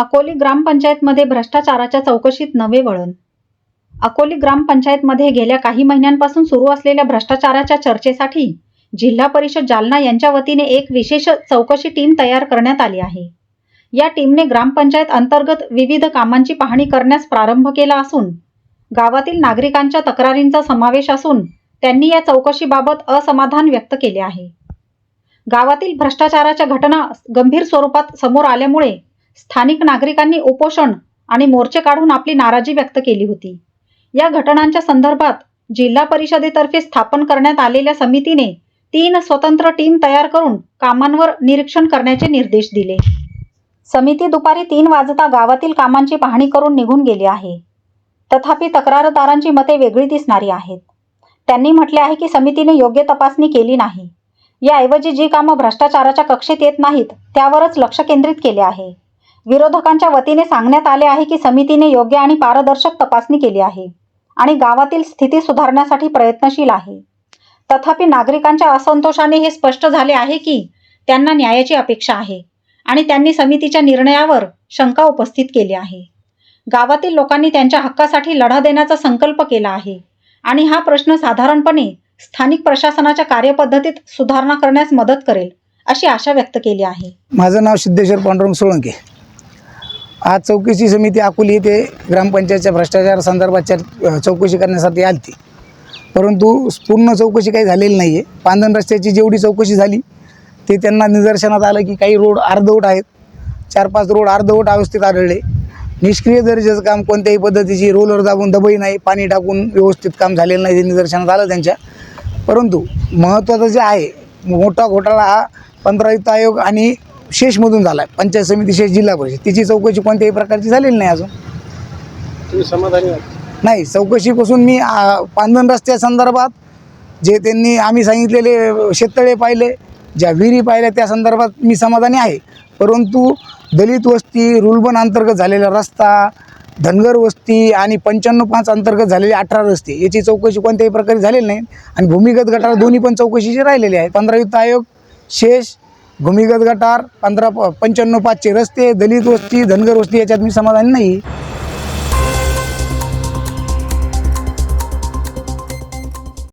अकोली ग्रामपंचायतमध्ये भ्रष्टाचाराच्या चौकशीत नवे वळण. अकोली ग्रामपंचायतमध्ये गेल्या काही महिन्यांपासून सुरू असलेल्या भ्रष्टाचाराच्या चर्चेसाठी जिल्हा परिषद जालना यांच्या वतीने एक विशेष चौकशी टीम तयार करण्यात आली आहे. या टीमने ग्रामपंचायत अंतर्गत विविध कामांची पाहणी करण्यास प्रारंभ केला असून गावातील नागरिकांच्या तक्रारींचा समावेश असून त्यांनी या चौकशीबाबत असमाधान व्यक्त केले आहे. गावातील भ्रष्टाचाराच्या घटना गंभीर स्वरूपात समोर आल्यामुळे स्थानिक नागरिकांनी उपोषण आणि मोर्चे काढून आपली नाराजी व्यक्त केली होती. या घटनांच्या संदर्भात जिल्हा परिषदेतर्फे स्थापन करण्यात आलेल्या समितीने तीन स्वतंत्र टीम तयार करून कामांवर निरीक्षण करण्याचे निर्देश दिले. समिती दुपारी तीन वाजता गावातील कामांची पाहणी करून निघून गेली आहे. तथापि तक्रारदारांची मते वेगळी दिसणारी आहेत. त्यांनी म्हटले आहे की समितीने योग्य तपासणी केली नाही. याऐवजी जी कामं भ्रष्टाचाराच्या कक्षेत येत नाहीत त्यावरच लक्ष केंद्रित केले आहे. विरोधकांच्या वतीने सांगण्यात आले आहे की समितीने योग्य आणि पारदर्शक तपासणी केली आहे आणि गावातील स्थिती सुधारण्यासाठी प्रयत्नशील आहे. तथापि नागरिकांच्या असंतोषाने हे स्पष्ट झाले आहे की त्यांना न्यायाची अपेक्षा आहे आणि त्यांनी समितीच्या निर्णयावर शंका उपस्थित केली आहे. गावातील लोकांनी त्यांच्या हक्कासाठी लढा देण्याचा संकल्प केला आहे आणि हा प्रश्न साधारणपणे स्थानिक प्रशासनाच्या कार्यपद्धतीत सुधारणा करण्यास मदत करेल अशी आशा व्यक्त केली आहे. माझं नाव सिद्धेश्वर पांडुरंग सोळंके. आज चौकशी समिती अकोली येथे ग्रामपंचायतच्या भ्रष्टाचार संदर्भात चौकशी करण्यासाठी आली परंतु पूर्ण चौकशी काही झालेली नाही आहे पांधन रस्त्याची जेवढी चौकशी झाली ते त्यांना निदर्शनात आलं की काही रोड अर्धवट आहेत. चार पाच रोड अर्धवट अवस्थेत आढळले. निष्क्रिय दर्जाचं काम कोणत्याही पद्धतीची रोलर दाबून दबई नाही पाणी टाकून व्यवस्थित काम झालेलं नाही ते निदर्शनात आलं त्यांच्या. परंतु महत्त्वाचं जे आहे मोठा घोटाळा हा पंधरा युक्त आयोग आणि शेषमधून झाला आहे पंचायत समिती शेष जिल्हा परिषद. तिची चौकशी कोणत्याही प्रकारची झालेली नाही अजून. तुम्ही समाधानी आहात? नाही चौकशीपासून मी आ, पांधन रस्त्या संदर्भात जे त्यांनी आम्ही सांगितलेले शेततळे पाहिले ज्या विहिरी पाहिल्या त्या संदर्भात मी समाधानी आहे. परंतु दलित वस्ती रुलबन अंतर्गत झालेला रस्ता धनगर वस्ती आणि पंच्याण्णव पाच अंतर्गत झालेले अठरा रस्ते याची चौकशी कोणत्याही प्रकारे झालेली नाही. आणि भूमिगत गटार दोन्ही पण चौकशीचे राहिलेले आहेत. पंधरा युक्त आयोग शेष भूमिगत गटार पंधरा प पंच्याण्णव पाचचे रस्ते दलित वस्ती धनगर वस्ती याच्यात मी समाधानी नाही.